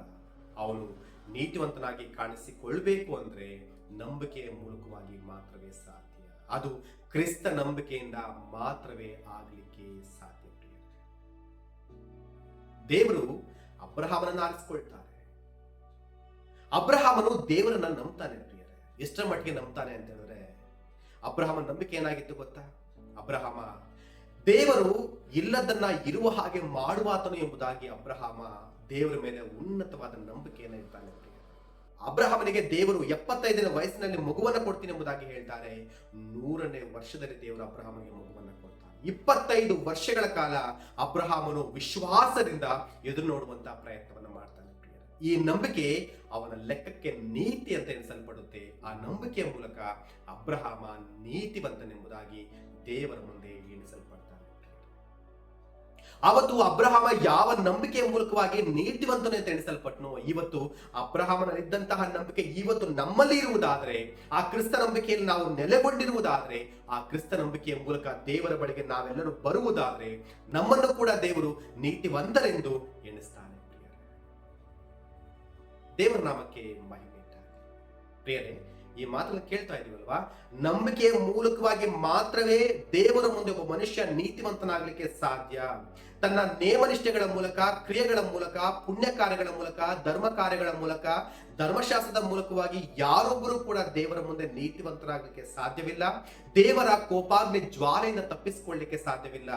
ಅವನು ನೀತಿವಂತನಾಗಿ ಕಾಣಿಸಿಕೊಳ್ಬೇಕು ಅಂದ್ರೆ ನಂಬಿಕೆಯ ಮೂಲಕವಾಗಿ ಮಾತ್ರವೇ ಸಾಧ್ಯ. ಅದು ಕ್ರಿಸ್ತ ನಂಬಿಕೆಯಿಂದ ಮಾತ್ರವೇ ಆಗಲಿಕ್ಕೆ ಸಾಧ್ಯ ದೇವರು ಅಬ್ರಹಾಮನನ್ನು ಆರಿಸಿಕೊಳ್ತಾರೆ. ಅಬ್ರಹಾಮನು ದೇವರನ್ನ ನಂಬ್ತಾನೆ ಪ್ರಿಯರೇ. ಎಷ್ಟರ ಮಟ್ಟಿಗೆ ನಂಬ್ತಾನೆ ಅಂತ ಹೇಳಿದ್ರೆ, ಅಬ್ರಹಾಮನ ನಂಬಿಕೆ ಏನಾಗಿತ್ತು ಗೊತ್ತಾ? ಅಬ್ರಹಾಮ ದೇವರು ಇಲ್ಲದನ್ನ ಇರುವ ಹಾಗೆ ಮಾಡುವಾತನು ಎಂಬುದಾಗಿ ಅಬ್ರಹಾಮ ದೇವರ ಮೇಲೆ ಉನ್ನತವಾದ ನಂಬಿಕೆಯನ್ನು ಇರ್ತಾನೆ ಅಬ್ರಹಾಮನಿಗೆ ದೇವರು ಎಪ್ಪತ್ತೈದನೇ ವಯಸ್ಸಿನಲ್ಲಿ ಮಗುವನ್ನು ಕೊಡ್ತೀನಿ ಎಂಬುದಾಗಿ ಹೇಳ್ತಾರೆ. ನೂರನೇ ವರ್ಷದಲ್ಲಿ ದೇವರು ಅಬ್ರಹಾಮನಿಗೆ ಮಗುವನ್ನು ಕೊಡ್ತಾನೆ. ಇಪ್ಪತ್ತೈದು ವರ್ಷಗಳ ಕಾಲ ಅಬ್ರಹಾಮನು ವಿಶ್ವಾಸದಿಂದ ಎದುರು ನೋಡುವಂತ ಪ್ರಯತ್ನವನ್ನ ಮಾಡ್ತಾನೆ. ಈ ನಂಬಿಕೆ ಅವನ ಲೆಕ್ಕಕ್ಕೆ ನೀತಿ ಅಂತ ಎನಿಸಲ್ಪಡುತ್ತೆ ಆ ನಂಬಿಕೆಯ ಮೂಲಕ ಅಬ್ರಹಾಮ ನೀತಿವಂತನೆಂಬುದಾಗಿ ದೇವರ ಮುಂದೆ ಎಣಿಸಲ್ಪಡ್ತಾನೆ. ಅವತ್ತು ಅಬ್ರಹಾಮ ಯಾವ ನಂಬಿಕೆಯ ಮೂಲಕವಾಗಿ ನೀತಿವಂತನೇ ತೆಣಿಸಲ್ಪಟ್ಟನು ಇವತ್ತು ಅಬ್ರಹಾಮನಲ್ಲಿದ್ದಂತಹ ನಂಬಿಕೆ ಇವತ್ತು ನಮ್ಮಲ್ಲಿ ಇರುವುದಾದ್ರೆ, ಆ ಕ್ರಿಸ್ತ ನಂಬಿಕೆಯಲ್ಲಿ ನಾವು ನೆಲೆಗೊಂಡಿರುವುದಾದ್ರೆ, ಆ ಕ್ರಿಸ್ತ ನಂಬಿಕೆಯ ಮೂಲಕ ದೇವರ ಬಳಿಗೆ ನಾವೆಲ್ಲರೂ ಬರುವುದಾದ್ರೆ, ನಮ್ಮನ್ನು ಕೂಡ ದೇವರು ನೀತಿವಂತರೆಂದು ಎಣಿಸ್ತಾನೆ. ದೇವರ ನಾಮಕ್ಕೆ ಮಹಿಮೆ. ಪ್ರಿಯರೇ ಈ ಮಾತನ್ನು ಕೇಳ್ತಾ ಇದೀವಲ್ವಾ ನಂಬಿಕೆಯ ಮೂಲಕವಾಗಿ ಮಾತ್ರವೇ ದೇವರ ಮುಂದೆ ಒಬ್ಬ ಮನುಷ್ಯ ನೀತಿವಂತನಾಗಲಿಕ್ಕೆ ಸಾಧ್ಯ. ತನ್ನ ನೇಮನಿಷ್ಠೆಗಳ ಮೂಲಕ, ಕ್ರಿಯೆಗಳ ಮೂಲಕ ಪುಣ್ಯ ಕಾರ್ಯಗಳ ಮೂಲಕ ಧರ್ಮ ಕಾರ್ಯಗಳ ಮೂಲಕ, ಧರ್ಮಶಾಸ್ತ್ರದ ಮೂಲಕವಾಗಿ ಯಾರೊಬ್ಬರು ಕೂಡ ದೇವರ ಮುಂದೆ ನೀತಿವಂತರಾಗಲಿಕ್ಕೆ ಸಾಧ್ಯವಿಲ್ಲ. ದೇವರ ಕೋಪಾಗ್ನಿ ಜ್ವಾಲೆಯಿಂದ ತಪ್ಪಿಸಿಕೊಳ್ಳಲಿಕ್ಕೆ ಸಾಧ್ಯವಿಲ್ಲ.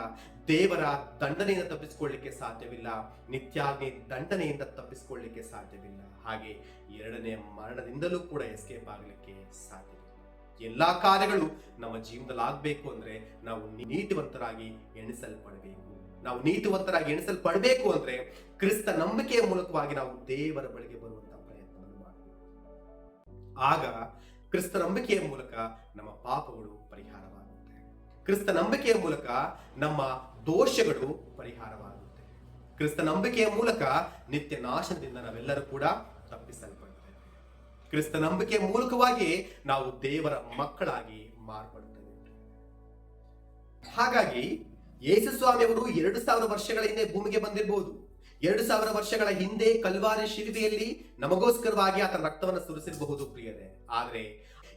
ದೇವರ ದಂಡನೆಯಿಂದ ತಪ್ಪಿಸಿಕೊಳ್ಳಲಿಕ್ಕೆ ಸಾಧ್ಯವಿಲ್ಲ. ನಿತ್ಯಾಗ್ನಿ ದಂಡನೆಯಿಂದ ತಪ್ಪಿಸಿಕೊಳ್ಳಲಿಕ್ಕೆ ಸಾಧ್ಯವಿಲ್ಲ. ಹಾಗೆ ಎರಡನೇ ಮರಣದಿಂದಲೂ ಕೂಡ ಎಸ್ಕೇಪ್ ಆಗಲಿಕ್ಕೆ ಸಾಧ್ಯ ಎಲ್ಲಾ ಕಾರ್ಯಗಳು ನಮ್ಮ ಜೀವನದಲ್ಲಿ ಆಗ್ಬೇಕು ಅಂದ್ರೆ ನಾವು ನೀತಿವಂತರಾಗಿ ಎಣಿಸಲ್ಪಡಬೇಕು. ನಾವು ನೀತಿವಂತರಾಗಿ ಎಣಿಸಲ್ಪಡಬೇಕು ಅಂದ್ರೆ ಕ್ರಿಸ್ತ ನಂಬಿಕೆಯ ಮೂಲಕವಾಗಿ ನಾವು ದೇವರ ಬಳಿಗೆ ಬರುವಂತಹ ಪ್ರಯತ್ನವನ್ನು ಮಾಡಬೇಕು. ಆಗ ಕ್ರಿಸ್ತ ನಂಬಿಕೆಯ ಮೂಲಕ ನಮ್ಮ ಪಾಪಗಳು ಪರಿಹಾರವಾಗುತ್ತೆ. ಕ್ರಿಸ್ತ ನಂಬಿಕೆಯ ಮೂಲಕ ನಮ್ಮ ದೋಷಗಳು ಪರಿಹಾರವಾಗುತ್ತೆ. ಕ್ರಿಸ್ತ ನಂಬಿಕೆಯ ಮೂಲಕ ನಿತ್ಯ ನಾಶದಿಂದ ನಾವೆಲ್ಲರೂ ಕೂಡ ತಪ್ಪಿಸಲ್ಪಡ್ತೇವೆ ಕ್ರಿಸ್ತ ನಂಬಿಕೆಯ ಮೂಲಕವಾಗಿ ನಾವು ದೇವರ ಮಕ್ಕಳಾಗಿ ಮಾರ್ಪಡ್ತೇವೆ ಹಾಗಾಗಿ ಯೇಸು ಸ್ವಾಮಿಯವರು ಎರಡು ಸಾವಿರ ವರ್ಷಗಳ ಹಿಂದೆ ಭೂಮಿಗೆ ಬಂದಿರಬಹುದು. ಎರಡು ಸಾವಿರ ವರ್ಷಗಳ ಹಿಂದೆ ಕಲ್ವಾರಿ ಶಿಲ್ವೆಯಲ್ಲಿ ನಮಗೋಸ್ಕರವಾಗಿ ಆತನ ರಕ್ತವನ್ನು ಸುರಿಸಿರಬಹುದು ಪ್ರಿಯರೇ. ಆದ್ರೆ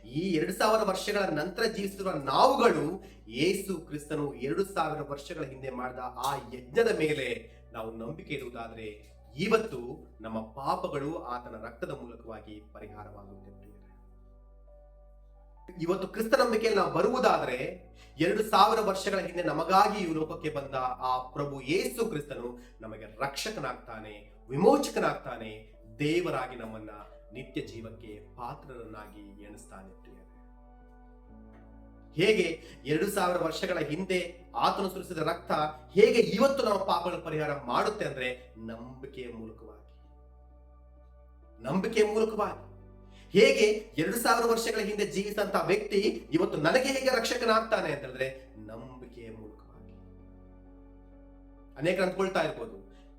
ಈ ಎರಡು ಸಾವಿರ ವರ್ಷಗಳ ನಂತರ ಜೀವಿಸಿರುವ ನಾವುಗಳು ಯೇಸು ಕ್ರಿಸ್ತನು ಎರಡು ಸಾವಿರ ವರ್ಷಗಳ ಹಿಂದೆ ಮಾಡಿದ ಆ ಯಜ್ಞದ ಮೇಲೆ ನಾವು ನಂಬಿಕೆ ಇರುವುದಾದರೆ ಇವತ್ತು ನಮ್ಮ ಪಾಪಗಳು ಆತನ ರಕ್ತದ ಮೂಲಕವಾಗಿ ಪರಿಹಾರವಾಗುತ್ತೆ ಇವತ್ತು ಕ್ರಿಸ್ತ ನಂಬಿಕೆಯಲ್ಲಿ ನಾವು ಬರುವುದಾದ್ರೆ ಎರಡು ಸಾವಿರ ವರ್ಷಗಳ ಹಿಂದೆ ನಮಗಾಗಿ ಈ ಲೋಕಕ್ಕೆ ಬಂದ ಆ ಪ್ರಭು ಯೇಸು ಕ್ರಿಸ್ತನು ನಮಗೆ ರಕ್ಷಕನಾಗ್ತಾನೆ, ವಿಮೋಚಕನಾಗ್ತಾನೆ, ದೇವರಾಗಿ ನಮ್ಮನ್ನ ನಿತ್ಯ ಜೀವಕ್ಕೆ ಪಾತ್ರರನ್ನಾಗಿ ಎಣಿಸ್ತಾನೆ. ಹೇಗೆ ಎರಡು ಸಾವಿರ ವರ್ಷಗಳ ಹಿಂದೆ ಆತನು ಸುರಿಸಿದ ರಕ್ತ ಹೇಗೆ ಇವತ್ತು ನಮ್ಮ ಪಾಪಗಳ ಪರಿಹಾರ ಮಾಡುತ್ತೆ ಅಂದ್ರೆ ನಂಬಿಕೆಯ ಮೂಲಕವಾಗಿ. ನಂಬಿಕೆಯ ಮೂಲಕವಾಗಿ. ಹೇಗೆ ಎರಡು ಸಾವಿರ ವರ್ಷಗಳ ಹಿಂದೆ ಜೀವಿಸಿದಂತಹ ವ್ಯಕ್ತಿ ಇವತ್ತು ನನಗೆ ಹೇಗೆ ರಕ್ಷಕನಾಗ್ತಾನೆ ಅಂತಂದ್ರೆ ನಂಬಿಕೆಯ ಮೂಲಕವಾಗಿ. ಅನೇಕರು ಅಂದ್ಕೊಳ್ತಾ ಇರ್ಬೋದು,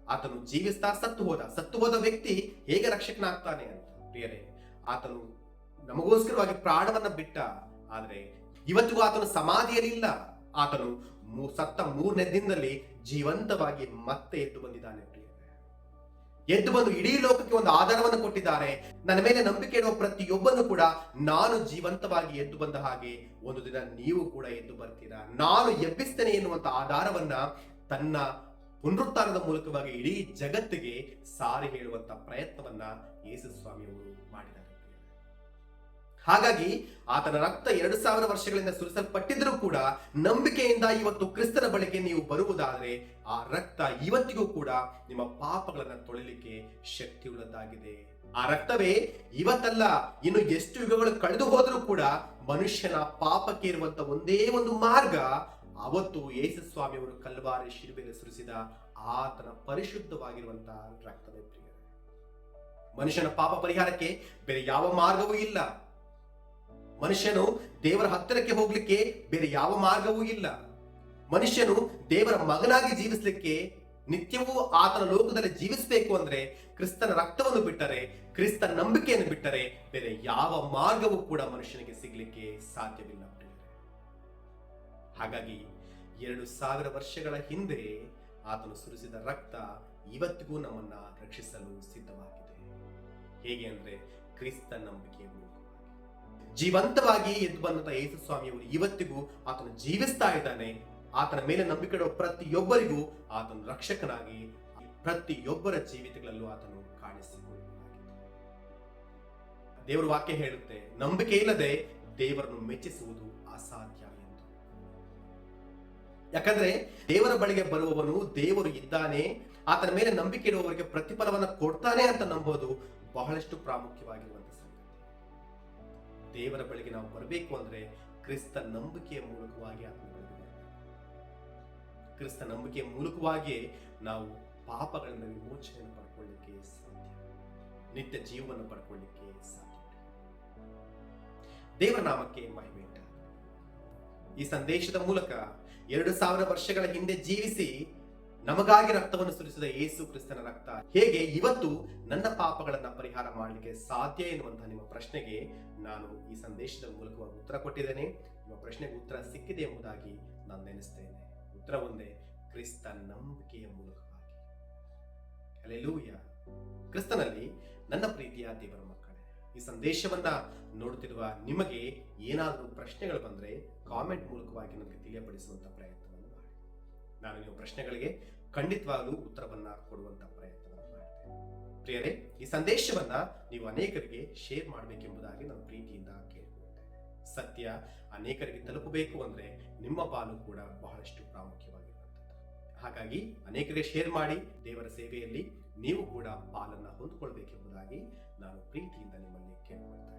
ಆತನು ಜೀವಿಸ್ತಾ ಸತ್ತು ಹೋದ ಸತ್ತು ಹೋದ ವ್ಯಕ್ತಿ ಹೇಗೆ ರಕ್ಷಕನಾಗ್ತಾನೆ ಅಂತ. ಪ್ರಿಯರೇ, ಆತನು ನಮಗೋಸ್ಕರವಾಗಿ ಪ್ರಾಣವನ್ನ ಬಿಟ್ಟ, ಆದ್ರೆ ಇವತ್ತಿಗೂ ಆತನು ಸಮಾಧಿಯಲ್ಲಿ ಇಲ್ಲ ಆತನು ಸತ್ತ ಮೂರನೇ ದಿನದಲ್ಲಿ ಜೀವಂತವಾಗಿ ಮತ್ತೆ ಎದ್ದು ಬಂದಿದ್ದಾನೆ ಎದ್ದು ಬಂದು ಇಡೀ ಲೋಕಕ್ಕೆ ಒಂದು ಆಧಾರವನ್ನು ಕೊಟ್ಟಿದ್ದಾರೆ. ನನ್ನ ಮೇಲೆ ನಂಬಿಕೆ ಇಡುವ ಪ್ರತಿಯೊಬ್ಬನು ಕೂಡ ನಾನು ಜೀವಂತವಾಗಿ ಎದ್ದು ಬಂದ ಹಾಗೆ ಒಂದು ದಿನ ನೀವು ಕೂಡ ಎದ್ದು ಬರ್ತೀರಾ. ನಾನು ಎಬ್ಬಿಸ್ತೇನೆ ಎನ್ನುವಂತ ಆಧಾರವನ್ನ ತನ್ನ ಪುನರುತ್ಥಾನದ ಮೂಲಕವಾಗಿ ಇಡೀ ಜಗತ್ತಿಗೆ ಸಾರಿ ಹೇಳುವಂತ ಪ್ರಯತ್ನವನ್ನ ಯೇಸು ಸ್ವಾಮಿಯವರು ಮಾಡಿದ್ದಾರೆ. ಹಾಗಾಗಿ ಆತನ ರಕ್ತ ಎರಡು ಸಾವಿರ ವರ್ಷಗಳಿಂದ ಸುರಿಸಲ್ಪಟ್ಟಿದ್ರೂ ಕೂಡ ನಂಬಿಕೆಯಿಂದ ಇವತ್ತು ಕ್ರಿಸ್ತನ ಬಳಿಗೆ ನೀವು ಬರುವುದಾದ್ರೆ ಆ ರಕ್ತ ಇವತ್ತಿಗೂ ಕೂಡ ನಿಮ್ಮ ಪಾಪಗಳನ್ನು ತೊಳಿಲಿಕ್ಕೆ ಶಕ್ತಿಯುಳ್ಳದ್ದಾಗಿದೆ ಆ ರಕ್ತವೇ ಇವತ್ತಲ್ಲ, ಇನ್ನು ಎಷ್ಟು ಯುಗಗಳು ಕಳೆದು ಹೋದರೂ ಕೂಡ ಮನುಷ್ಯನ ಪಾಪಕ್ಕೆ ಇರುವಂತ ಒಂದೇ ಒಂದು ಮಾರ್ಗ ಅವತ್ತು ಯೇಸು ಸ್ವಾಮಿಯವರು ಕಲ್ವಾರಿ ಶಿಲ್ಬೆಯಲ್ಲಿ ಸುರಿಸಿದ ಆತನ ಪರಿಶುದ್ಧವಾಗಿರುವಂತಹ ರಕ್ತವೇ ಮನುಷ್ಯನ ಪಾಪ ಪರಿಹಾರಕ್ಕೆ ಬೇರೆ ಯಾವ ಮಾರ್ಗವೂ ಇಲ್ಲ. ಮನುಷ್ಯನು ದೇವರ ಹತ್ತಿರಕ್ಕೆ ಹೋಗ್ಲಿಕ್ಕೆ ಬೇರೆ ಯಾವ ಮಾರ್ಗವೂ ಇಲ್ಲ. ಮನುಷ್ಯನು ದೇವರ ಮಗನಾಗಿ ಜೀವಿಸಲಿಕ್ಕೆ ನಿತ್ಯವೂ ಆತನ ಲೋಕದಲ್ಲಿ ಜೀವಿಸಬೇಕು ಅಂದ್ರೆ ಕ್ರಿಸ್ತನ ರಕ್ತವನ್ನು ಬಿಟ್ಟರೆ ಕ್ರಿಸ್ತ ನಂಬಿಕೆಯನ್ನು ಬಿಟ್ಟರೆ ಬೇರೆ ಯಾವ ಮಾರ್ಗವೂ ಕೂಡ ಮನುಷ್ಯನಿಗೆ ಸಿಗ್ಲಿಕ್ಕೆ ಸಾಧ್ಯವಿಲ್ಲ ಹಾಗಾಗಿ ಎರಡು ಸಾವಿರ ವರ್ಷಗಳ ಹಿಂದೆ ಆತನು ಸುರಿಸಿದ ರಕ್ತ ಇವತ್ತಿಗೂ ನಮ್ಮನ್ನ ರಕ್ಷಿಸಲು ಸಿದ್ಧವಾಗಿದೆ. ಹೇಗೆ ಅಂದ್ರೆ ಕ್ರಿಸ್ತ ನಂಬಿಕೆಯ ಮೂಲಕವಾಗಿ ಜೀವಂತವಾಗಿ ಎದ್ದು ಬಂದಂತ ಯೇಸು ಸ್ವಾಮಿಯವರು ಇವತ್ತಿಗೂ ಆತನು ಜೀವಿಸ್ತಾ ಇದ್ದಾನೆ. ಆತನ ಮೇಲೆ ನಂಬಿಕೆ ಇಡುವ ಪ್ರತಿಯೊಬ್ಬರಿಗೂ ಆತನು ರಕ್ಷಕನಾಗಿ ಪ್ರತಿಯೊಬ್ಬರ ಜೀವಿತಗಳಲ್ಲೂ ಆತನು ಕಾಣಿಸಿಕೊಳ್ಳಲಾಗಿದೆ ದೇವರ ವಾಕ್ಯ ಹೇಳುತ್ತೆ, ನಂಬಿಕೆ ಇಲ್ಲದೆ ದೇವರನ್ನು ಮೆಚ್ಚಿಸುವುದು ಅಸಾಧ್ಯ ಎಂದು. ಯಾಕಂದ್ರೆ ದೇವರ ಬಳಿಗೆ ಬರುವವನು ದೇವರು ಇದ್ದಾನೆ, ಆತನ ಮೇಲೆ ನಂಬಿಕೆ ಇಡುವವರಿಗೆ ಪ್ರತಿಫಲವನ್ನು ಕೊಡ್ತಾನೆ ಅಂತ ನಂಬೋದು ಬಹಳಷ್ಟು ಪ್ರಾಮುಖ್ಯವಾಗಿರುವಂತ ಸಂಗತಿ ದೇವರ ಬಳಿಗೆ ನಾವು ಬರಬೇಕು ಅಂದ್ರೆ ಕ್ರಿಸ್ತ ನಂಬಿಕೆಯ ಮೂಲಕವಾಗಿ ಆತನ ಬಳಿಗೆ. ಕ್ರಿಸ್ತ ನಂಬಿಕೆಯ ಮೂಲಕವಾಗಿಯೇ ನಾವು ಪಾಪಗಳಿಂದ ವಿಮೋಚನೆಯನ್ನು ಪಡ್ಕೊಳ್ಳಿಕ್ಕೆ ಸಾಧ್ಯ. ನಿತ್ಯ ಜೀವವನ್ನು ಪಡ್ಕೊಳ್ಳಿಕ್ಕೆ ಸಾಧ್ಯ. ದೇವರ ನಾಮಕ್ಕೆ ಮಹಿಮೆ ಈ ಸಂದೇಶದ ಮೂಲಕ ಎರಡು ಸಾವಿರ ವರ್ಷಗಳ ಹಿಂದೆ ಜೀವಿಸಿ ನಮಗಾಗಿ ರಕ್ತವನ್ನು ಸುರಿಸಿದ ಯೇಸು ಕ್ರಿಸ್ತನ ರಕ್ತ. ಹೇಗೆ ಇವತ್ತು ನನ್ನ ಪಾಪಗಳನ್ನ ಪರಿಹಾರ ಮಾಡಲಿಕ್ಕೆ ಸಾಧ್ಯ ಎನ್ನುವಂತಹ ನಿಮ್ಮ ಪ್ರಶ್ನೆಗೆ ನಾನು ಈ ಸಂದೇಶದ ಮೂಲಕವಾಗಿ ಉತ್ತರ ಕೊಟ್ಟಿದ್ದೇನೆ. ನಿಮ್ಮ ಪ್ರಶ್ನೆಗೆ ಉತ್ತರ ಸಿಕ್ಕಿದೆ ಎಂಬುದಾಗಿ ನಾನು ನೆನೆಸ್ತೇನೆ. ಉತ್ತರ ಒಂದೇ, ಕ್ರಿಸ್ತ ನಂಬಿಕೆಯ ಮೂಲಕವಾಗಿ. ಅಲೆಲೂಯ ಕ್ರಿಸ್ತನಲ್ಲಿ ನನ್ನ ಪ್ರೀತಿಯ ಈ ಸಂದೇಶವನ್ನ ನೋಡುತ್ತಿರುವ ನಿಮಗೆ ಏನಾದರೂ ಪ್ರಶ್ನೆಗಳು ಬಂದ್ರೆ ಕಾಮೆಂಟ್ ಮೂಲಕವಾಗಿ ನನಗೆ ತಿಳಿಯಪಡಿಸುವಂತ ಪ್ರಯತ್ನವನ್ನು ಮಾಡಿ. ನಾನು ನಿಮ್ಮ ಪ್ರಶ್ನೆಗಳಿಗೆ ಖಂಡಿತವಾಗಲೂ ಉತ್ತರವನ್ನ ಕೊಡುವಂತ ಪ್ರಯತ್ನವನ್ನು ಮಾಡ್ತೇನೆ. ಪ್ರಿಯರೇ, ಈ ಸಂದೇಶವನ್ನ ನೀವು ಅನೇಕರಿಗೆ ಶೇರ್ ಮಾಡಬೇಕೆಂಬುದಾಗಿ ನಾನು ಪ್ರೀತಿಯಿಂದ ಕೇಳಿಕೊಳ್ತೇನೆ. ಸತ್ಯ ಅನೇಕರಿಗೆ ತಲುಪಬೇಕು ಅಂದ್ರೆ ನಿಮ್ಮ ಪಾಲು ಕೂಡ ಬಹಳಷ್ಟು ಪ್ರಾಮುಖ್ಯವಾಗಿರುವಂಥದ್ದು. ಹಾಗಾಗಿ ಅನೇಕರಿಗೆ ಶೇರ್ ಮಾಡಿ ದೇವರ ಸೇವೆಯಲ್ಲಿ ನೀವು ಕೂಡ ಪಾಲನ್ನ ಹೊಂದಿಕೊಳ್ಬೇಕೆಂಬುದಾಗಿ ನಾನು ಪ್ರೀತಿಯಿಂದ ನಿಮ್ಮಲ್ಲಿ ಕೇಳಿಕೊಳ್ತಾ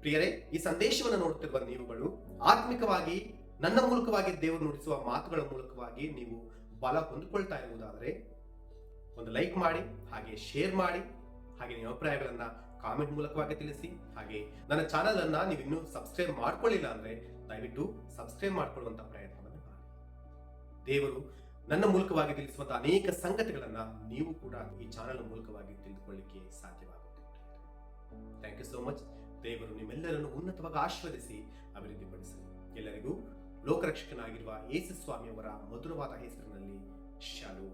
ಪ್ರಿಯರೇ, ಈ ಸಂದೇಶವನ್ನು ನೋಡುತ್ತಿರುವ ನೀವುಗಳು ಆತ್ಮಿಕವಾಗಿ ನನ್ನ ಮೂಲಕವಾಗಿ ದೇವರು ನುಡಿಸುವ ಮಾತುಗಳ ಮೂಲಕವಾಗಿ ನೀವು ಬಲ ಹೊಂದ್ಕೊಳ್ತಾ ಇರುವುದಾದರೆ ಒಂದು ಲೈಕ್ ಮಾಡಿ, ಹಾಗೆ ಶೇರ್ ಮಾಡಿ, ಹಾಗೆ ನಿಮ್ಮ ಅಭಿಪ್ರಾಯಗಳನ್ನ ಕಾಮೆಂಟ್ ಮೂಲಕವಾಗಿ ತಿಳಿಸಿ. ಹಾಗೆ ನನ್ನ ಚಾನಲ್ ಅನ್ನ ನೀವು ಇನ್ನೂ ಸಬ್ಸ್ಕ್ರೈಬ್ ಮಾಡ್ಕೊಳ್ಳಿಲ್ಲ ಅಂದ್ರೆ ದಯವಿಟ್ಟು ಸಬ್ಸ್ಕ್ರೈಬ್ ಮಾಡ್ಕೊಳ್ಳುವಂತ ಪ್ರಯತ್ನವನ್ನು ಮಾಡಿ. ದೇವರು ನನ್ನ ಮೂಲಕವಾಗಿ ತಿಳಿಸುವಂತಹ ಅನೇಕ ಸಂಗತಿಗಳನ್ನ ನೀವು ಕೂಡ ಈ ಚಾನಲ್ ಮೂಲಕವಾಗಿ ತಿಳಿದುಕೊಳ್ಳಿಕ್ಕೆ ಸಾಧ್ಯವಾಗುತ್ತೆ. ಥ್ಯಾಂಕ್ ಯು ಸೋ ಮಚ್ ದೇವರು ನಿಮ್ಮೆಲ್ಲರನ್ನು ಉನ್ನತವಾಗಿ ಆಶೀರ್ವದಿಸಿ ಅಭಿವೃದ್ಧಿಪಡಿಸಲಿ. ಎಲ್ಲರಿಗೂ ಲೋಕರಕ್ಷಕನಾಗಿರುವ ಯೇಸು ಸ್ವಾಮಿಯವರ ಮಧುರವಾದ ಹೆಸರಿನಲ್ಲಿ ಶಾಲು